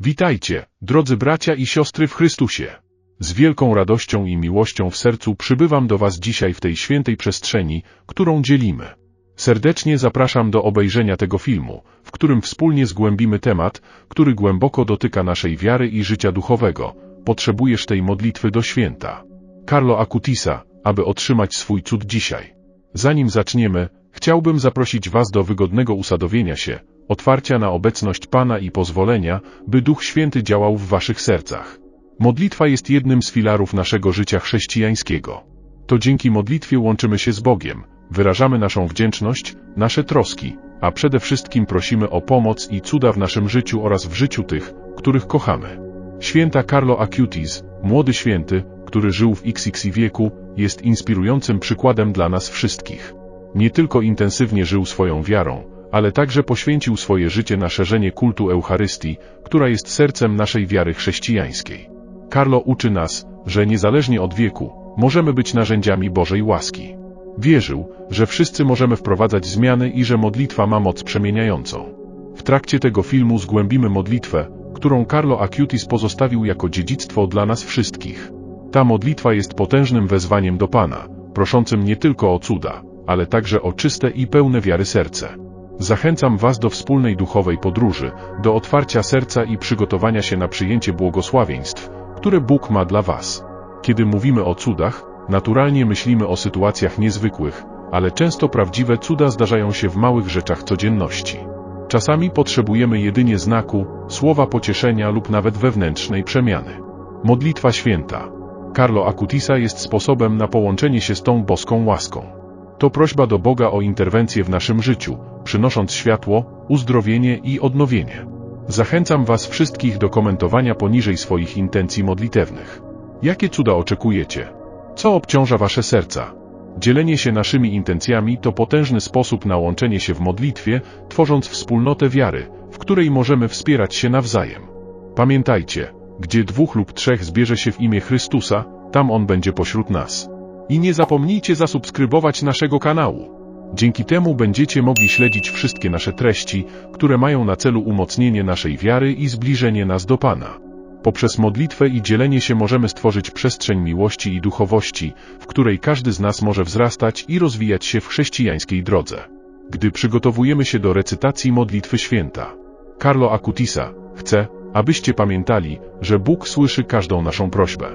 Witajcie, drodzy bracia i siostry w Chrystusie. Z wielką radością i miłością w sercu przybywam do Was dzisiaj w tej świętej przestrzeni, którą dzielimy. Serdecznie zapraszam do obejrzenia tego filmu, w którym wspólnie zgłębimy temat, który głęboko dotyka naszej wiary i życia duchowego. Potrzebujesz tej modlitwy do święta. Carlo Acutisa, aby otrzymać swój cud dzisiaj. Zanim zaczniemy, chciałbym zaprosić Was do wygodnego usadowienia się, otwarcia na obecność Pana i pozwolenia, by Duch Święty działał w Waszych sercach. Modlitwa jest jednym z filarów naszego życia chrześcijańskiego. To dzięki modlitwie łączymy się z Bogiem, wyrażamy naszą wdzięczność, nasze troski, a przede wszystkim prosimy o pomoc i cuda w naszym życiu oraz w życiu tych, których kochamy. Święta Carlo Acutis, młody święty, który żył w XX wieku, jest inspirującym przykładem dla nas wszystkich. Nie tylko intensywnie żył swoją wiarą, ale także poświęcił swoje życie na szerzenie kultu Eucharystii, która jest sercem naszej wiary chrześcijańskiej. Carlo uczy nas, że niezależnie od wieku, możemy być narzędziami Bożej łaski. Wierzył, że wszyscy możemy wprowadzać zmiany i że modlitwa ma moc przemieniającą. W trakcie tego filmu zgłębimy modlitwę, którą Carlo Acutis pozostawił jako dziedzictwo dla nas wszystkich. Ta modlitwa jest potężnym wezwaniem do Pana, proszącym nie tylko o cuda, ale także o czyste i pełne wiary serce. Zachęcam Was do wspólnej duchowej podróży, do otwarcia serca i przygotowania się na przyjęcie błogosławieństw, które Bóg ma dla Was. Kiedy mówimy o cudach, naturalnie myślimy o sytuacjach niezwykłych, ale często prawdziwe cuda zdarzają się w małych rzeczach codzienności. Czasami potrzebujemy jedynie znaku, słowa pocieszenia lub nawet wewnętrznej przemiany. Modlitwa święta. Carlo Acutisa jest sposobem na połączenie się z tą boską łaską. To prośba do Boga o interwencję w naszym życiu, przynosząc światło, uzdrowienie i odnowienie. Zachęcam Was wszystkich do komentowania poniżej swoich intencji modlitewnych. Jakie cuda oczekujecie? Co obciąża Wasze serca? Dzielenie się naszymi intencjami to potężny sposób na łączenie się w modlitwie, tworząc wspólnotę wiary, w której możemy wspierać się nawzajem. Pamiętajcie, gdzie dwóch lub trzech zbierze się w imię Chrystusa, tam On będzie pośród nas. I nie zapomnijcie zasubskrybować naszego kanału. Dzięki temu będziecie mogli śledzić wszystkie nasze treści, które mają na celu umocnienie naszej wiary i zbliżenie nas do Pana. Poprzez modlitwę i dzielenie się możemy stworzyć przestrzeń miłości i duchowości, w której każdy z nas może wzrastać i rozwijać się w chrześcijańskiej drodze. Gdy przygotowujemy się do recytacji modlitwy święta, Carlo Acutisa chce, abyście pamiętali, że Bóg słyszy każdą naszą prośbę.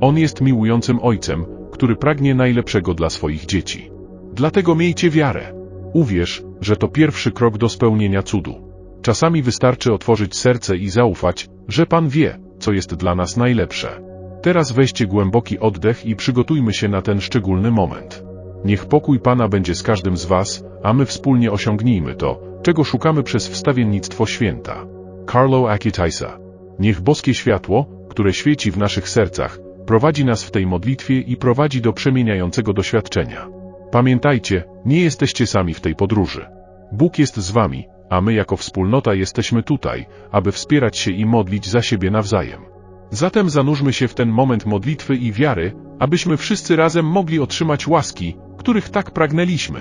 On jest miłującym Ojcem, który pragnie najlepszego dla swoich dzieci. Dlatego miejcie wiarę. Uwierz, że to pierwszy krok do spełnienia cudu. Czasami wystarczy otworzyć serce i zaufać, że Pan wie, co jest dla nas najlepsze. Teraz weźcie głęboki oddech i przygotujmy się na ten szczególny moment. Niech pokój Pana będzie z każdym z Was, a my wspólnie osiągnijmy to, czego szukamy przez wstawiennictwo święta. Carlo Acutisa. Niech boskie światło, które świeci w naszych sercach, prowadzi nas w tej modlitwie i prowadzi do przemieniającego doświadczenia. Pamiętajcie, nie jesteście sami w tej podróży. Bóg jest z wami, a my jako wspólnota jesteśmy tutaj, aby wspierać się i modlić za siebie nawzajem. Zatem zanurzmy się w ten moment modlitwy i wiary, abyśmy wszyscy razem mogli otrzymać łaski, których tak pragnęliśmy.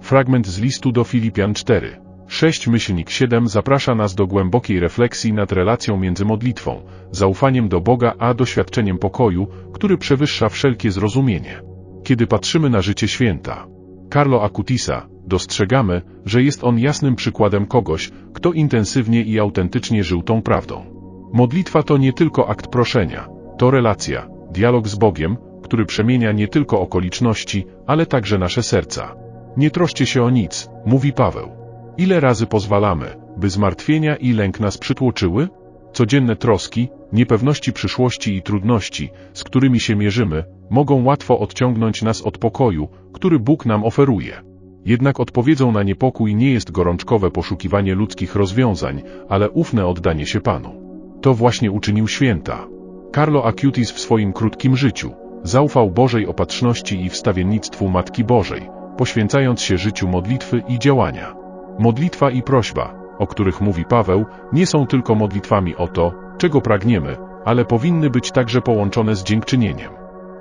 Fragment z listu do Filipian 4. 6 myślnik 7 zaprasza nas do głębokiej refleksji nad relacją między modlitwą, zaufaniem do Boga a doświadczeniem pokoju, który przewyższa wszelkie zrozumienie. Kiedy patrzymy na życie święta, Carlo Acutisa, dostrzegamy, że jest on jasnym przykładem kogoś, kto intensywnie i autentycznie żył tą prawdą. Modlitwa to nie tylko akt proszenia, to relacja, dialog z Bogiem, który przemienia nie tylko okoliczności, ale także nasze serca. Nie troszcie się o nic, mówi Paweł. Ile razy pozwalamy, by zmartwienia i lęk nas przytłoczyły? Codzienne troski, niepewności przyszłości i trudności, z którymi się mierzymy, mogą łatwo odciągnąć nas od pokoju, który Bóg nam oferuje. Jednak odpowiedzią na niepokój nie jest gorączkowe poszukiwanie ludzkich rozwiązań, ale ufne oddanie się Panu. To właśnie uczynił święta. Carlo Acutis w swoim krótkim życiu zaufał Bożej opatrzności i wstawiennictwu Matki Bożej, poświęcając się życiu modlitwy i działania. Modlitwa i prośba, o których mówi Paweł, nie są tylko modlitwami o to, czego pragniemy, ale powinny być także połączone z dziękczynieniem.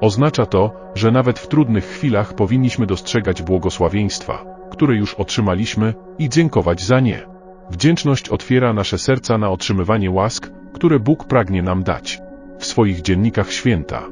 Oznacza to, że nawet w trudnych chwilach powinniśmy dostrzegać błogosławieństwa, które już otrzymaliśmy, i dziękować za nie. Wdzięczność otwiera nasze serca na otrzymywanie łask, które Bóg pragnie nam dać. W swoich dziennikach święta.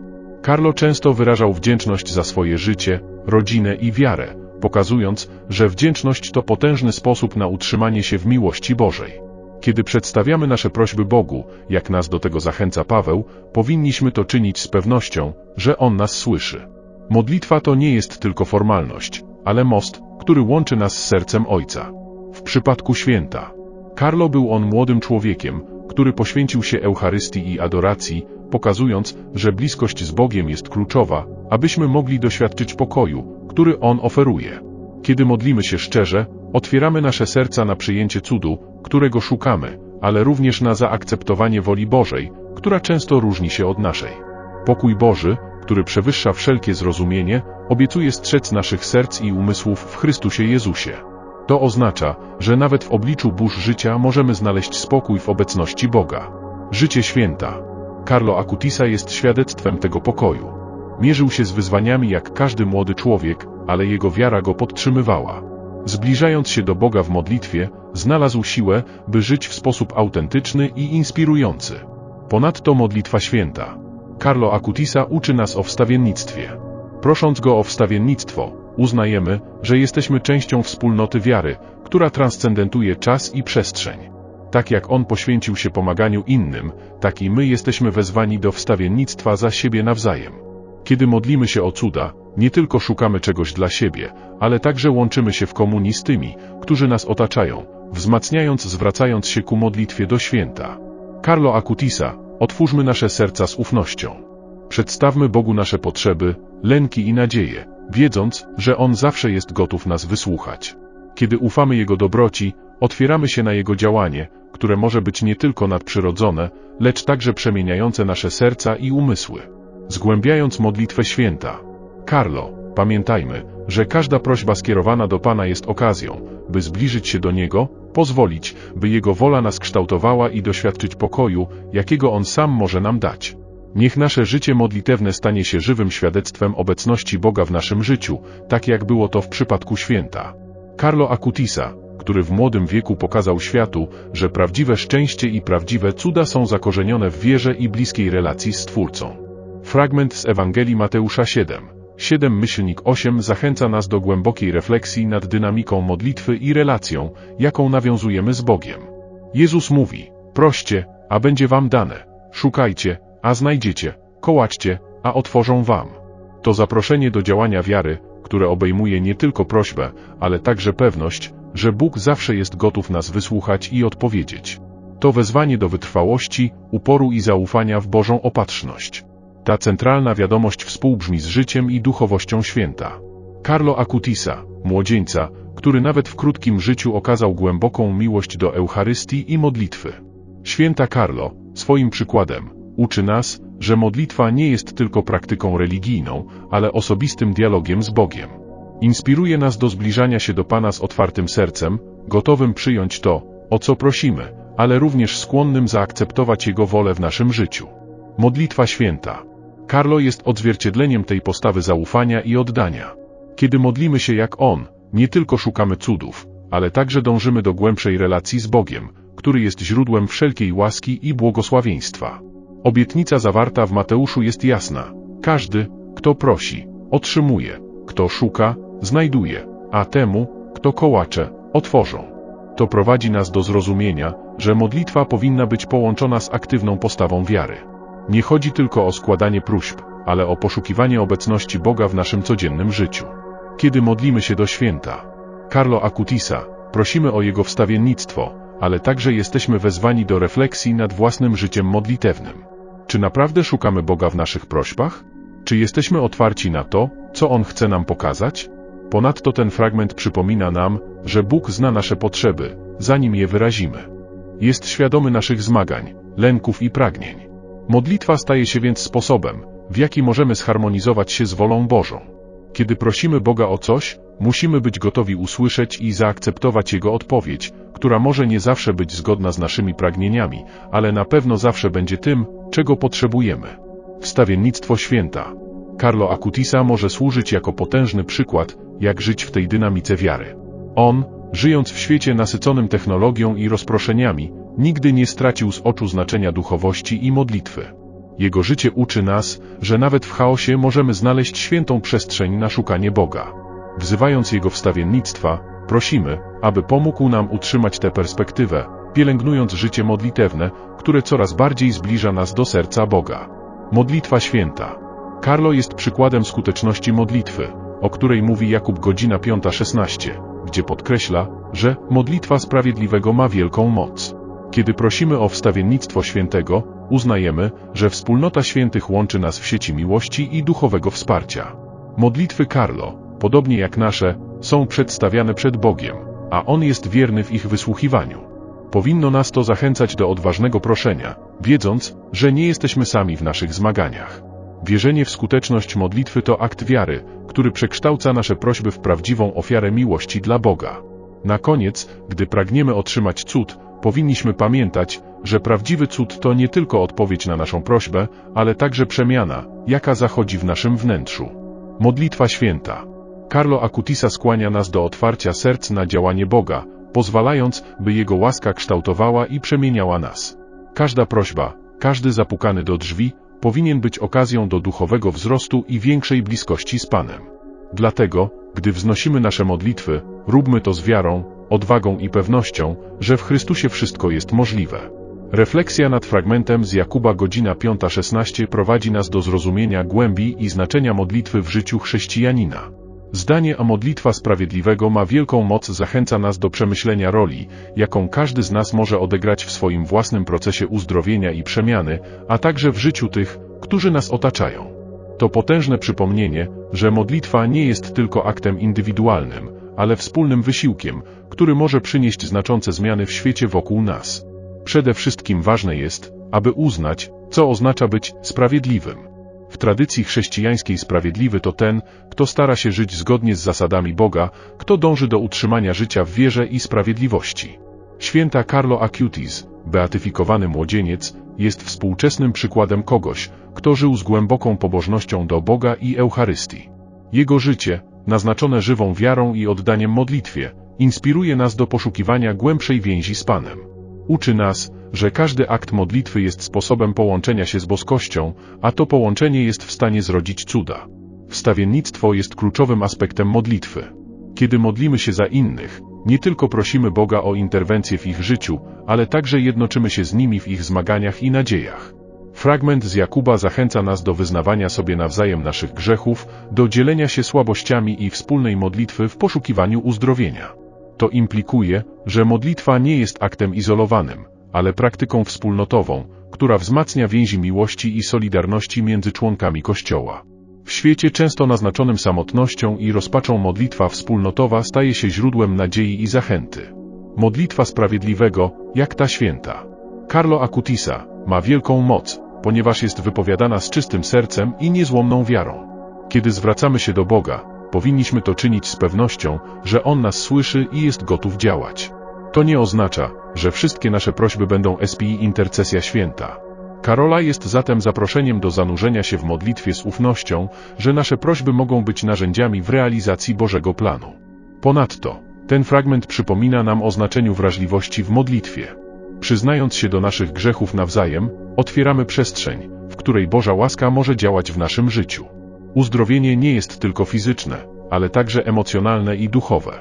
Carlo często wyrażał wdzięczność za swoje życie, rodzinę i wiarę, pokazując, że wdzięczność to potężny sposób na utrzymanie się w miłości Bożej. Kiedy przedstawiamy nasze prośby Bogu, jak nas do tego zachęca Paweł, powinniśmy to czynić z pewnością, że On nas słyszy. Modlitwa to nie jest tylko formalność, ale most, który łączy nas z sercem Ojca. W przypadku święta. Carlo był on młodym człowiekiem, który poświęcił się Eucharystii i adoracji, pokazując, że bliskość z Bogiem jest kluczowa, abyśmy mogli doświadczyć pokoju, który On oferuje. Kiedy modlimy się szczerze, otwieramy nasze serca na przyjęcie cudu, którego szukamy, ale również na zaakceptowanie woli Bożej, która często różni się od naszej. Pokój Boży, który przewyższa wszelkie zrozumienie, obiecuje strzec naszych serc i umysłów w Chrystusie Jezusie. To oznacza, że nawet w obliczu burz życia możemy znaleźć spokój w obecności Boga. Życie święta. Carlo Acutisa jest świadectwem tego pokoju. Mierzył się z wyzwaniami jak każdy młody człowiek, ale jego wiara go podtrzymywała. Zbliżając się do Boga w modlitwie, znalazł siłę, by żyć w sposób autentyczny i inspirujący. Ponadto modlitwa święta. Carlo Acutisa uczy nas o wstawiennictwie. Prosząc go o wstawiennictwo, uznajemy, że jesteśmy częścią wspólnoty wiary, która transcendentuje czas i przestrzeń. Tak jak on poświęcił się pomaganiu innym, tak i my jesteśmy wezwani do wstawiennictwa za siebie nawzajem. Kiedy modlimy się o cuda, nie tylko szukamy czegoś dla siebie, ale także łączymy się w komunii z tymi, którzy nas otaczają, wzmacniając zwracając się ku modlitwie do święta. Carlo Acutisa, otwórzmy nasze serca z ufnością. Przedstawmy Bogu nasze potrzeby, lęki i nadzieje, wiedząc, że On zawsze jest gotów nas wysłuchać. Kiedy ufamy Jego dobroci, otwieramy się na Jego działanie, które może być nie tylko nadprzyrodzone, lecz także przemieniające nasze serca i umysły. Zgłębiając modlitwę święta. Carlo, pamiętajmy, że każda prośba skierowana do Pana jest okazją, by zbliżyć się do Niego, pozwolić, by Jego wola nas kształtowała i doświadczyć pokoju, jakiego On sam może nam dać. Niech nasze życie modlitewne stanie się żywym świadectwem obecności Boga w naszym życiu, tak jak było to w przypadku święta. Carlo Acutisa, który w młodym wieku pokazał światu, że prawdziwe szczęście i prawdziwe cuda są zakorzenione w wierze i bliskiej relacji z Stwórcą. Fragment z Ewangelii Mateusza 7. 7 myślnik 8 zachęca nas do głębokiej refleksji nad dynamiką modlitwy i relacją, jaką nawiązujemy z Bogiem. Jezus mówi, proście, a będzie wam dane, szukajcie, a znajdziecie, kołaczcie, a otworzą wam. To zaproszenie do działania wiary, które obejmuje nie tylko prośbę, ale także pewność, że Bóg zawsze jest gotów nas wysłuchać i odpowiedzieć. To wezwanie do wytrwałości, uporu i zaufania w Bożą opatrzność. Ta centralna wiadomość współbrzmi z życiem i duchowością święta. Carlo Acutisa, młodzieńca, który nawet w krótkim życiu okazał głęboką miłość do Eucharystii i modlitwy. Święta Carlo, swoim przykładem, uczy nas, że modlitwa nie jest tylko praktyką religijną, ale osobistym dialogiem z Bogiem. Inspiruje nas do zbliżania się do Pana z otwartym sercem, gotowym przyjąć to, o co prosimy, ale również skłonnym zaakceptować Jego wolę w naszym życiu. Modlitwa święta. Carlo jest odzwierciedleniem tej postawy zaufania i oddania. Kiedy modlimy się jak On, nie tylko szukamy cudów, ale także dążymy do głębszej relacji z Bogiem, który jest źródłem wszelkiej łaski i błogosławieństwa. Obietnica zawarta w Mateuszu jest jasna. Każdy, kto prosi, otrzymuje, kto szuka, znajduje, a temu, kto kołacze, otworzą. To prowadzi nas do zrozumienia, że modlitwa powinna być połączona z aktywną postawą wiary. Nie chodzi tylko o składanie próśb, ale o poszukiwanie obecności Boga w naszym codziennym życiu. Kiedy modlimy się do święta, Carlo Acutisa, prosimy o Jego wstawiennictwo, ale także jesteśmy wezwani do refleksji nad własnym życiem modlitewnym. Czy naprawdę szukamy Boga w naszych prośbach? Czy jesteśmy otwarci na to, co On chce nam pokazać? Ponadto ten fragment przypomina nam, że Bóg zna nasze potrzeby, zanim je wyrazimy. Jest świadomy naszych zmagań, lęków i pragnień. Modlitwa staje się więc sposobem, w jaki możemy zharmonizować się z wolą Bożą. Kiedy prosimy Boga o coś, musimy być gotowi usłyszeć i zaakceptować Jego odpowiedź, która może nie zawsze być zgodna z naszymi pragnieniami, ale na pewno zawsze będzie tym, czego potrzebujemy. Wstawiennictwo święta. Carlo Acutisa może służyć jako potężny przykład, jak żyć w tej dynamice wiary. On, żyjąc w świecie nasyconym technologią i rozproszeniami, nigdy nie stracił z oczu znaczenia duchowości i modlitwy. Jego życie uczy nas, że nawet w chaosie możemy znaleźć świętą przestrzeń na szukanie Boga. Wzywając Jego wstawiennictwa, prosimy, aby pomógł nam utrzymać tę perspektywę, pielęgnując życie modlitewne, które coraz bardziej zbliża nas do serca Boga. Modlitwa święta. Karlo jest przykładem skuteczności modlitwy, o której mówi Jakub godzina 5.16, gdzie podkreśla, że modlitwa sprawiedliwego ma wielką moc. Kiedy prosimy o wstawiennictwo świętego, uznajemy, że wspólnota świętych łączy nas w sieci miłości i duchowego wsparcia. Modlitwy Karlo, podobnie jak nasze, są przedstawiane przed Bogiem, a On jest wierny w ich wysłuchiwaniu. Powinno nas to zachęcać do odważnego proszenia, wiedząc, że nie jesteśmy sami w naszych zmaganiach. Wierzenie w skuteczność modlitwy to akt wiary, który przekształca nasze prośby w prawdziwą ofiarę miłości dla Boga. Na koniec, gdy pragniemy otrzymać cud, powinniśmy pamiętać, że prawdziwy cud to nie tylko odpowiedź na naszą prośbę, ale także przemiana, jaka zachodzi w naszym wnętrzu. Modlitwa święta. Carlo Acutisa skłania nas do otwarcia serc na działanie Boga, pozwalając, by Jego łaska kształtowała i przemieniała nas. Każda prośba, każdy zapukany do drzwi, powinien być okazją do duchowego wzrostu i większej bliskości z Panem. Dlatego, gdy wznosimy nasze modlitwy, róbmy to z wiarą, odwagą i pewnością, że w Chrystusie wszystko jest możliwe. Refleksja nad fragmentem z Jakuba godzina 5.16 prowadzi nas do zrozumienia głębi i znaczenia modlitwy w życiu chrześcijanina. Zdanie a modlitwa sprawiedliwego ma wielką moc zachęca nas do przemyślenia roli, jaką każdy z nas może odegrać w swoim własnym procesie uzdrowienia i przemiany, a także w życiu tych, którzy nas otaczają. To potężne przypomnienie, że modlitwa nie jest tylko aktem indywidualnym, ale wspólnym wysiłkiem, który może przynieść znaczące zmiany w świecie wokół nas. Przede wszystkim ważne jest, aby uznać, co oznacza być sprawiedliwym. W tradycji chrześcijańskiej sprawiedliwy to ten, kto stara się żyć zgodnie z zasadami Boga, kto dąży do utrzymania życia w wierze i sprawiedliwości. Święta Carlo Acutis, beatyfikowany młodzieniec, jest współczesnym przykładem kogoś, kto żył z głęboką pobożnością do Boga i Eucharystii. Jego życie, naznaczone żywą wiarą i oddaniem modlitwie, inspiruje nas do poszukiwania głębszej więzi z Panem. Uczy nas, że każdy akt modlitwy jest sposobem połączenia się z boskością, a to połączenie jest w stanie zrodzić cuda. Wstawiennictwo jest kluczowym aspektem modlitwy. Kiedy modlimy się za innych, nie tylko prosimy Boga o interwencję w ich życiu, ale także jednoczymy się z nimi w ich zmaganiach i nadziejach. Fragment z Jakuba zachęca nas do wyznawania sobie nawzajem naszych grzechów, do dzielenia się słabościami i wspólnej modlitwy w poszukiwaniu uzdrowienia. To implikuje, że modlitwa nie jest aktem izolowanym, ale praktyką wspólnotową, która wzmacnia więzi miłości i solidarności między członkami Kościoła. W świecie często naznaczonym samotnością i rozpaczą modlitwa wspólnotowa staje się źródłem nadziei i zachęty. Modlitwa sprawiedliwego, jak ta święta. Carlo Acutisa, ma wielką moc, ponieważ jest wypowiadana z czystym sercem i niezłomną wiarą. Kiedy zwracamy się do Boga, powinniśmy to czynić z pewnością, że On nas słyszy i jest gotów działać. To nie oznacza, że wszystkie nasze prośby będą SPI intercesja święta. Karola jest zatem zaproszeniem do zanurzenia się w modlitwie z ufnością, że nasze prośby mogą być narzędziami w realizacji Bożego planu. Ponadto, ten fragment przypomina nam o znaczeniu wrażliwości w modlitwie. Przyznając się do naszych grzechów nawzajem, otwieramy przestrzeń, w której Boża łaska może działać w naszym życiu. Uzdrowienie nie jest tylko fizyczne, ale także emocjonalne i duchowe.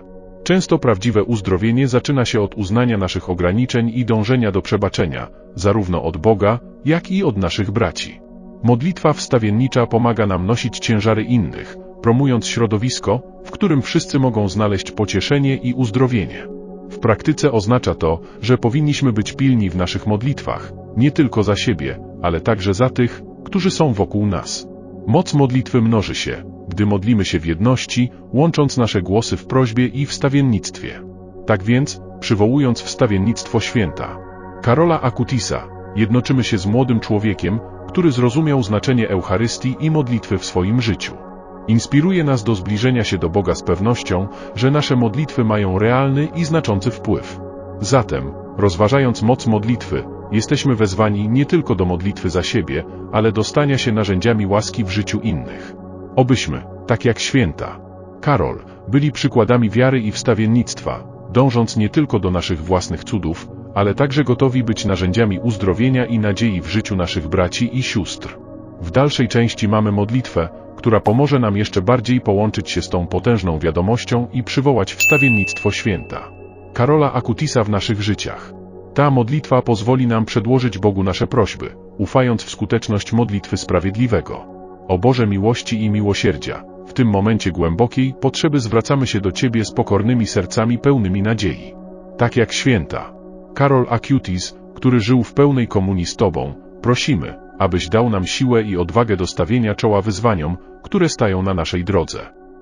Często prawdziwe uzdrowienie zaczyna się od uznania naszych ograniczeń i dążenia do przebaczenia, zarówno od Boga, jak i od naszych braci. Modlitwa wstawiennicza pomaga nam nosić ciężary innych, promując środowisko, w którym wszyscy mogą znaleźć pocieszenie i uzdrowienie. W praktyce oznacza to, że powinniśmy być pilni w naszych modlitwach, nie tylko za siebie, ale także za tych, którzy są wokół nas. Moc modlitwy mnoży się, gdy modlimy się w jedności, łącząc nasze głosy w prośbie i wstawiennictwie. Tak więc, przywołując wstawiennictwo święta Karola Akutisa, jednoczymy się z młodym człowiekiem, który zrozumiał znaczenie Eucharystii i modlitwy w swoim życiu. Inspiruje nas do zbliżenia się do Boga z pewnością, że nasze modlitwy mają realny i znaczący wpływ. Zatem, rozważając moc modlitwy, jesteśmy wezwani nie tylko do modlitwy za siebie, ale do stania się narzędziami łaski w życiu innych. Obyśmy, tak jak święta, Karol, byli przykładami wiary i wstawiennictwa, dążąc nie tylko do naszych własnych cudów, ale także gotowi być narzędziami uzdrowienia i nadziei w życiu naszych braci i sióstr. W dalszej części mamy modlitwę, która pomoże nam jeszcze bardziej połączyć się z tą potężną wiadomością i przywołać wstawiennictwo święta. Karola Akutisa w naszych życiach. Ta modlitwa pozwoli nam przedłożyć Bogu nasze prośby, ufając w skuteczność modlitwy sprawiedliwego. O Boże miłości i miłosierdzia, w tym momencie głębokiej potrzeby zwracamy się do Ciebie z pokornymi sercami pełnymi nadziei. Tak jak święta. Karol Acutis, który żył w pełnej komunii z Tobą, prosimy, abyś dał nam siłę i odwagę do stawienia czoła wyzwaniom, które stają na naszej drodze.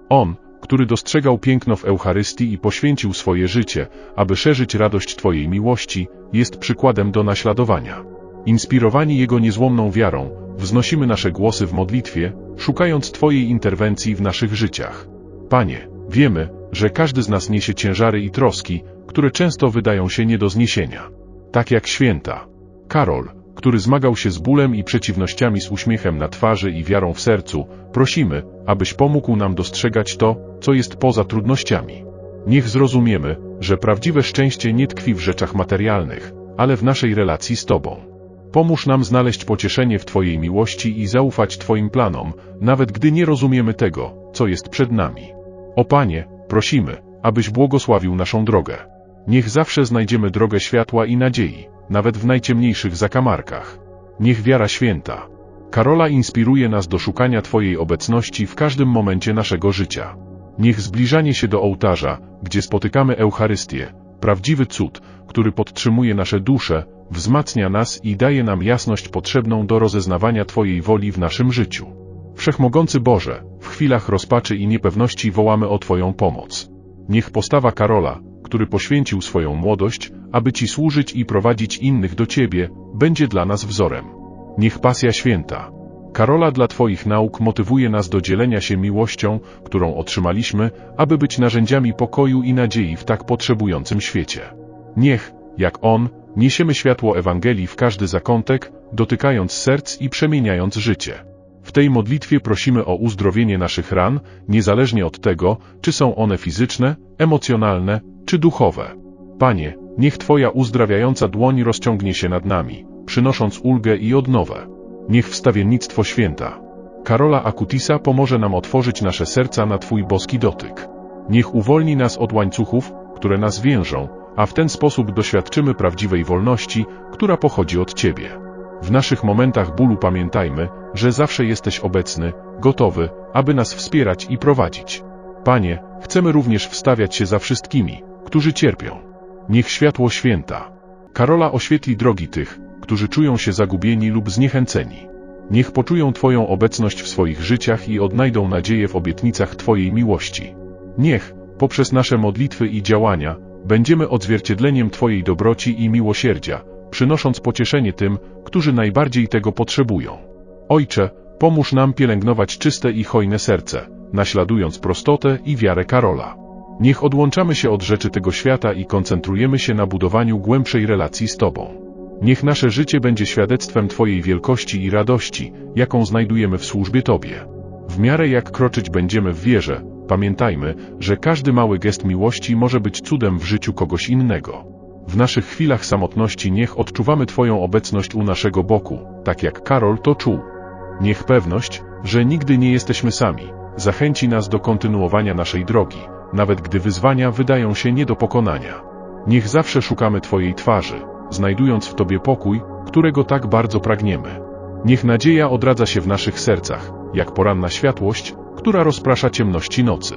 On, który dostrzegał piękno w Eucharystii i poświęcił swoje życie, aby szerzyć radość Twojej miłości, jest przykładem do naśladowania. Inspirowani Jego niezłomną wiarą, wznosimy nasze głosy w modlitwie, szukając Twojej interwencji w naszych życiach. Panie, wiemy, że każdy z nas niesie ciężary i troski, które często wydają się nie do zniesienia. Tak jak święta. Karol, który zmagał się z bólem i przeciwnościami z uśmiechem na twarzy i wiarą w sercu, prosimy, abyś pomógł nam dostrzegać to, co jest poza trudnościami. Niech zrozumiemy, że prawdziwe szczęście nie tkwi w rzeczach materialnych, ale w naszej relacji z Tobą. Pomóż nam znaleźć pocieszenie w Twojej miłości i zaufać Twoim planom, nawet gdy nie rozumiemy tego, co jest przed nami. O Panie, prosimy, abyś błogosławił naszą drogę. Niech zawsze znajdziemy drogę światła i nadziei, nawet w najciemniejszych zakamarkach. Niech wiara święta. Karola inspiruje nas do szukania Twojej obecności w każdym momencie naszego życia. Niech zbliżanie się do ołtarza, gdzie spotykamy Eucharystię, prawdziwy cud, który podtrzymuje nasze dusze, wzmacnia nas i daje nam jasność potrzebną do rozeznawania Twojej woli w naszym życiu. Wszechmogący Boże, w chwilach rozpaczy i niepewności wołamy o Twoją pomoc. Niech postawa Karola, który poświęcił swoją młodość, aby Ci służyć i prowadzić innych do Ciebie, będzie dla nas wzorem. Niech pasja święta. Karola dla Twoich nauk motywuje nas do dzielenia się miłością, którą otrzymaliśmy, aby być narzędziami pokoju i nadziei w tak potrzebującym świecie. Niech, jak On, niesiemy światło Ewangelii w każdy zakątek, dotykając serc i przemieniając życie. W tej modlitwie prosimy o uzdrowienie naszych ran, niezależnie od tego, czy są one fizyczne, emocjonalne, czy duchowe. Panie, niech Twoja uzdrawiająca dłoń rozciągnie się nad nami, przynosząc ulgę i odnowę. Niech wstawiennictwo święta. Karola Akutisa pomoże nam otworzyć nasze serca na Twój boski dotyk. Niech uwolni nas od łańcuchów, które nas więżą, a w ten sposób doświadczymy prawdziwej wolności, która pochodzi od Ciebie. W naszych momentach bólu pamiętajmy, że zawsze jesteś obecny, gotowy, aby nas wspierać i prowadzić. Panie, chcemy również wstawiać się za wszystkimi, którzy cierpią. Niech światło święta. Karola oświetli drogi tych, którzy czują się zagubieni lub zniechęceni. Niech poczują Twoją obecność w swoich życiach i odnajdą nadzieję w obietnicach Twojej miłości. Niech, poprzez nasze modlitwy i działania, będziemy odzwierciedleniem Twojej dobroci i miłosierdzia, przynosząc pocieszenie tym, którzy najbardziej tego potrzebują. Ojcze, pomóż nam pielęgnować czyste i hojne serce, naśladując prostotę i wiarę Karola. Niech odłączamy się od rzeczy tego świata i koncentrujemy się na budowaniu głębszej relacji z Tobą. Niech nasze życie będzie świadectwem Twojej wielkości i radości, jaką znajdujemy w służbie Tobie. W miarę jak kroczyć będziemy w wierze, pamiętajmy, że każdy mały gest miłości może być cudem w życiu kogoś innego. W naszych chwilach samotności niech odczuwamy Twoją obecność u naszego boku, tak jak Karol to czuł. Niech pewność, że nigdy nie jesteśmy sami, zachęci nas do kontynuowania naszej drogi, nawet gdy wyzwania wydają się nie do pokonania. Niech zawsze szukamy Twojej twarzy, znajdując w Tobie pokój, którego tak bardzo pragniemy. Niech nadzieja odradza się w naszych sercach, jak poranna światłość, która rozprasza ciemności nocy.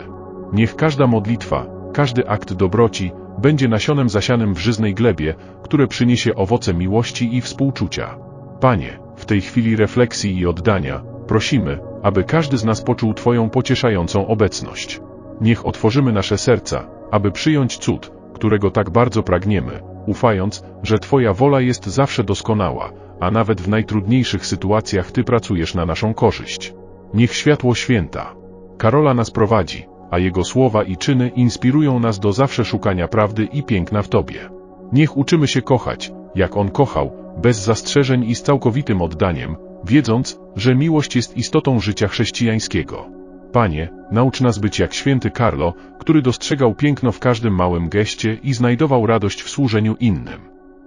Niech każda modlitwa, każdy akt dobroci, będzie nasionem zasianym w żyznej glebie, które przyniesie owoce miłości i współczucia. Panie, w tej chwili refleksji i oddania, prosimy, aby każdy z nas poczuł Twoją pocieszającą obecność. Niech otworzymy nasze serca, aby przyjąć cud, którego tak bardzo pragniemy, ufając, że Twoja wola jest zawsze doskonała, a nawet w najtrudniejszych sytuacjach Ty pracujesz na naszą korzyść. Niech światło święta. Karola nas prowadzi, a jego słowa i czyny inspirują nas do zawsze szukania prawdy i piękna w Tobie. Niech uczymy się kochać, jak On kochał, bez zastrzeżeń i z całkowitym oddaniem, wiedząc, że miłość jest istotą życia chrześcijańskiego. Panie, naucz nas być jak święty Karlo, który dostrzegał piękno w każdym małym geście i znajdował radość w służeniu innym.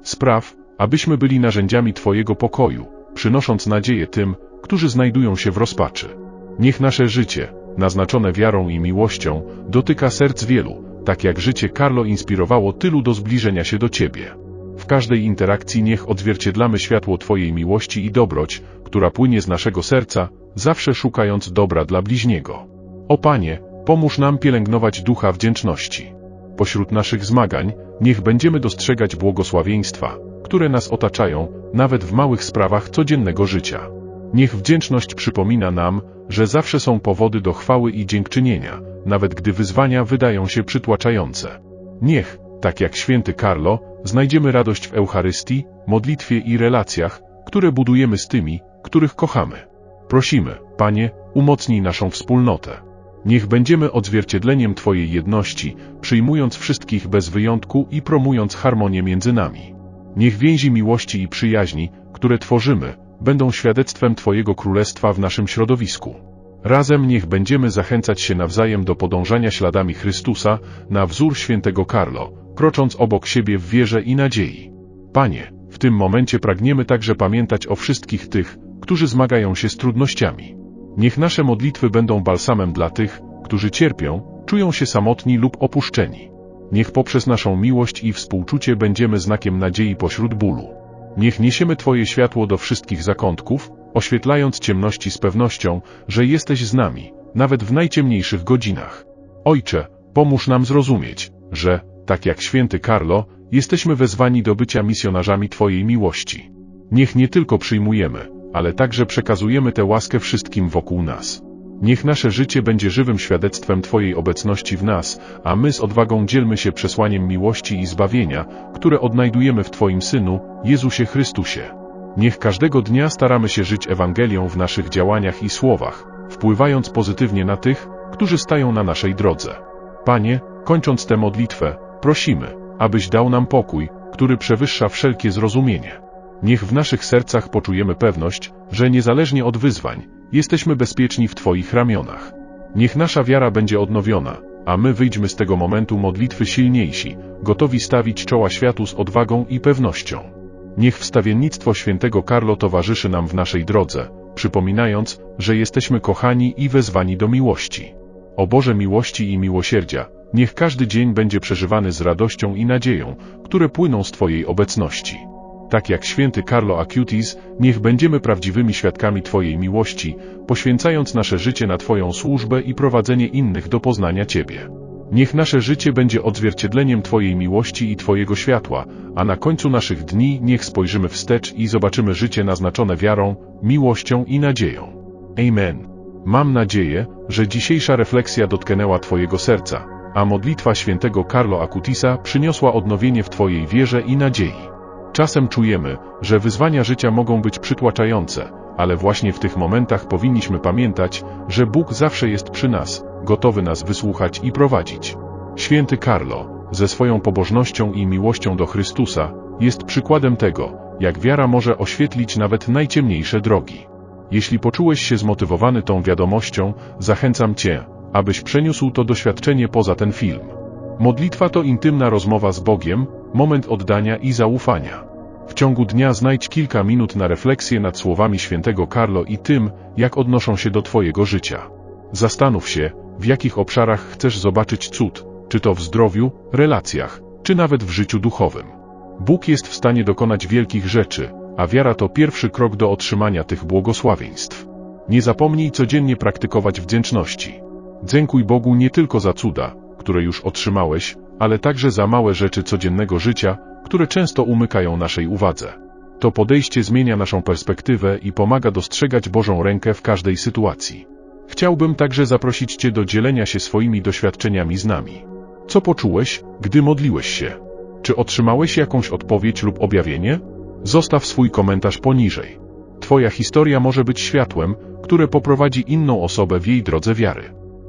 Spraw, abyśmy byli narzędziami Twojego pokoju, przynosząc nadzieję tym, którzy znajdują się w rozpaczy. Niech nasze życie, naznaczone wiarą i miłością, dotyka serc wielu, tak jak życie Carlo inspirowało tylu do zbliżenia się do Ciebie. W każdej interakcji niech odzwierciedlamy światło Twojej miłości i dobroć, która płynie z naszego serca, zawsze szukając dobra dla bliźniego. O Panie, pomóż nam pielęgnować ducha wdzięczności. Pośród naszych zmagań, niech będziemy dostrzegać błogosławieństwa, które nas otaczają, nawet w małych sprawach codziennego życia. Niech wdzięczność przypomina nam, że zawsze są powody do chwały i dziękczynienia, nawet gdy wyzwania wydają się przytłaczające. Niech, tak jak święty Carlo, znajdziemy radość w Eucharystii, modlitwie i relacjach, które budujemy z tymi, których kochamy. Prosimy, Panie, umocnij naszą wspólnotę. Niech będziemy odzwierciedleniem Twojej jedności, przyjmując wszystkich bez wyjątku i promując harmonię między nami. Niech więzi miłości i przyjaźni, które tworzymy, będą świadectwem Twojego Królestwa w naszym środowisku. Razem niech będziemy zachęcać się nawzajem do podążania śladami Chrystusa, na wzór świętego Carlo, krocząc obok siebie w wierze i nadziei. Panie, w tym momencie pragniemy także pamiętać o wszystkich tych, którzy zmagają się z trudnościami. Niech nasze modlitwy będą balsamem dla tych, którzy cierpią, czują się samotni lub opuszczeni. Niech poprzez naszą miłość i współczucie będziemy znakiem nadziei pośród bólu. Niech niesiemy Twoje światło do wszystkich zakątków, oświetlając ciemności z pewnością, że jesteś z nami, nawet w najciemniejszych godzinach. Ojcze, pomóż nam zrozumieć, że, tak jak święty Carlo, jesteśmy wezwani do bycia misjonarzami Twojej miłości. Niech nie tylko przyjmujemy, ale także przekazujemy tę łaskę wszystkim wokół nas. Niech nasze życie będzie żywym świadectwem Twojej obecności w nas, a my z odwagą dzielmy się przesłaniem miłości i zbawienia, które odnajdujemy w Twoim Synu, Jezusie Chrystusie. Niech każdego dnia staramy się żyć Ewangelią w naszych działaniach i słowach, wpływając pozytywnie na tych, którzy stają na naszej drodze. Panie, kończąc tę modlitwę, prosimy, abyś dał nam pokój, który przewyższa wszelkie zrozumienie. Niech w naszych sercach poczujemy pewność, że niezależnie od wyzwań, jesteśmy bezpieczni w Twoich ramionach. Niech nasza wiara będzie odnowiona, a my wyjdźmy z tego momentu modlitwy silniejsi, gotowi stawić czoła światu z odwagą i pewnością. Niech wstawiennictwo świętego Carlo towarzyszy nam w naszej drodze, przypominając, że jesteśmy kochani i wezwani do miłości. O Boże miłości i miłosierdzia, niech każdy dzień będzie przeżywany z radością i nadzieją, które płyną z Twojej obecności tak jak święty Carlo Acutis, niech będziemy prawdziwymi świadkami Twojej miłości, poświęcając nasze życie na Twoją służbę i prowadzenie innych do poznania Ciebie. Niech nasze życie będzie odzwierciedleniem Twojej miłości i Twojego światła, a na końcu naszych dni niech spojrzymy wstecz i zobaczymy życie naznaczone wiarą, miłością i nadzieją. Amen. Mam nadzieję, że dzisiejsza refleksja dotknęła Twojego serca, a modlitwa świętego Carlo Acutisa przyniosła odnowienie w Twojej wierze i nadziei. Czasem czujemy, że wyzwania życia mogą być przytłaczające, ale właśnie w tych momentach powinniśmy pamiętać, że Bóg zawsze jest przy nas, gotowy nas wysłuchać i prowadzić. Święty Carlo, ze swoją pobożnością i miłością do Chrystusa, jest przykładem tego, jak wiara może oświetlić nawet najciemniejsze drogi. Jeśli poczułeś się zmotywowany tą wiadomością, zachęcam Cię, abyś przeniósł to doświadczenie poza ten film. Modlitwa to intymna rozmowa z Bogiem, moment oddania i zaufania. W ciągu dnia znajdź kilka minut na refleksję nad słowami świętego Carlo i tym, jak odnoszą się do Twojego życia. Zastanów się, w jakich obszarach chcesz zobaczyć cud, czy to w zdrowiu, relacjach, czy nawet w życiu duchowym. Bóg jest w stanie dokonać wielkich rzeczy, a wiara to pierwszy krok do otrzymania tych błogosławieństw. Nie zapomnij codziennie praktykować wdzięczności. Dziękuj Bogu nie tylko za cuda, które już otrzymałeś, ale także za małe rzeczy codziennego życia, które często umykają naszej uwadze. To podejście zmienia naszą perspektywę i pomaga dostrzegać Bożą rękę w każdej sytuacji. Chciałbym także zaprosić Cię do dzielenia się swoimi doświadczeniami z nami. Co poczułeś, gdy modliłeś się? Czy otrzymałeś jakąś odpowiedź lub objawienie? Zostaw swój komentarz poniżej. Twoja historia może być światłem, które poprowadzi inną osobę w jej drodze wiary.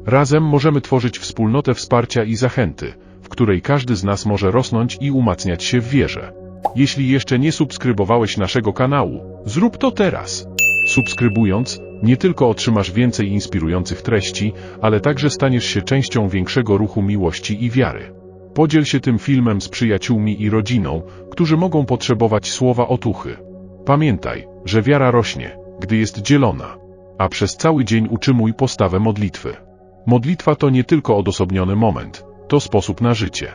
Razem możemy tworzyć wspólnotę wsparcia i zachęty, w której każdy z nas może rosnąć i umacniać się w wierze. Jeśli jeszcze nie subskrybowałeś naszego kanału, zrób to teraz. Subskrybując, nie tylko otrzymasz więcej inspirujących treści, ale także staniesz się częścią większego ruchu miłości i wiary. Podziel się tym filmem z przyjaciółmi i rodziną, którzy mogą potrzebować słowa otuchy. Pamiętaj, że wiara rośnie, gdy jest dzielona. A przez cały dzień utrzymuj postawę modlitwy. Modlitwa to nie tylko odosobniony moment, to sposób na życie.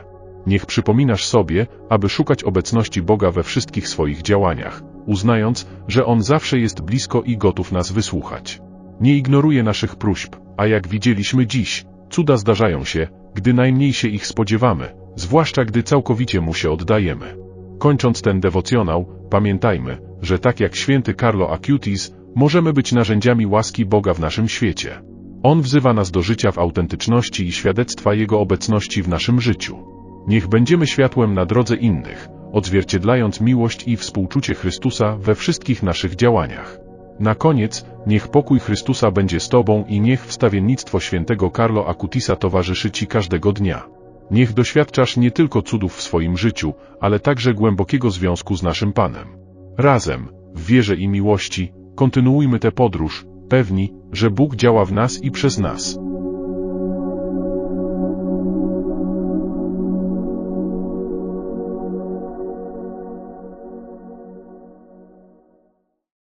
Niech przypominasz sobie, aby szukać obecności Boga we wszystkich swoich działaniach, uznając, że On zawsze jest blisko i gotów nas wysłuchać. Nie ignoruje naszych próśb, a jak widzieliśmy dziś, cuda zdarzają się, gdy najmniej się ich spodziewamy, zwłaszcza gdy całkowicie Mu się oddajemy. Kończąc ten dewocjonał, pamiętajmy, że tak jak święty Carlo Acutis, możemy być narzędziami łaski Boga w naszym świecie. On wzywa nas do życia w autentyczności i świadectwa Jego obecności w naszym życiu. Niech będziemy światłem na drodze innych, odzwierciedlając miłość i współczucie Chrystusa we wszystkich naszych działaniach. Na koniec, niech pokój Chrystusa będzie z Tobą i niech wstawiennictwo świętego Carlo Acutisa towarzyszy Ci każdego dnia. Niech doświadczasz nie tylko cudów w swoim życiu, ale także głębokiego związku z naszym Panem. Razem, w wierze i miłości, kontynuujmy tę podróż, pewni, że Bóg działa w nas i przez nas.